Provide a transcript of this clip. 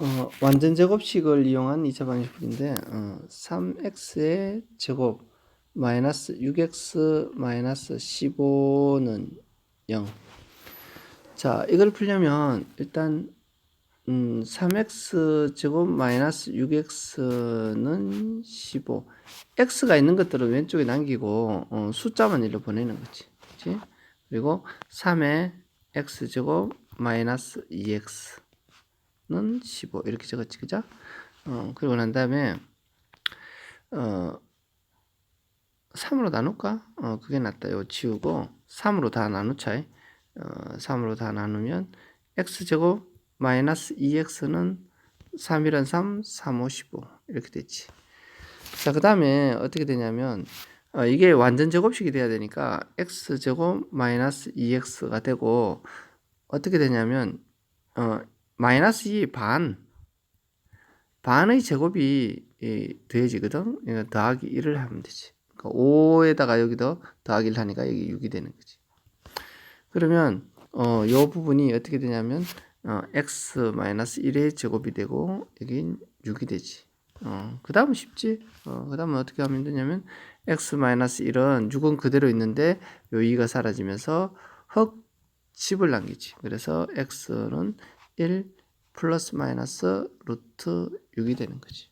어, 완전 제곱식을 이용한 2차 방식풀인데 어, 3x의 제곱 마이너스 6x 마이너스 15는 0. 자, 이걸 풀려면 일단 음, 3x 제곱 마이너스 6x는 15. x가 있는 것들은 왼쪽에 남기고 어, 숫자만 일로 보내는 거지. 그치? 그리고 3의 x 제곱 마이너스 2x 는 15 이렇게 적었지 그죠? 어, 그리고 난 다음에 어 3으로 나눌까? 어 그게 낫다. 요 지우고 3으로 다 나누자. 어 3으로 다 나누면 x제곱 마이너스 2x는 3이란 3, 3, 5, 15 이렇게 됐지. 자, 그 다음에 어떻게 되냐면 어, 이게 완전 제곱식이 돼야 되니까 x제곱 마이너스 2x가 되고 어떻게 되냐면 어, 마이너스 2 반, 반의 제곱이 이, 더해지거든. 그러니까 더하기 1을 하면 되지. 그러니까 5에다가 여기도 더하기를 하니까 여기 6이 되는 거지. 그러면 어, 요 부분이 어떻게 되냐면 어, x 마이너스 1의 제곱이 되고 여긴 6이 되지. 어, 그 다음은 쉽지. 어, 그 다음은 어떻게 하면 되냐면 x 마이너스 1은 6은 그대로 있는데 요 2가 사라지면서 흑 10을 남기지. 그래서 x는 1 플러스 마이너스 루트 6이 되는 거지.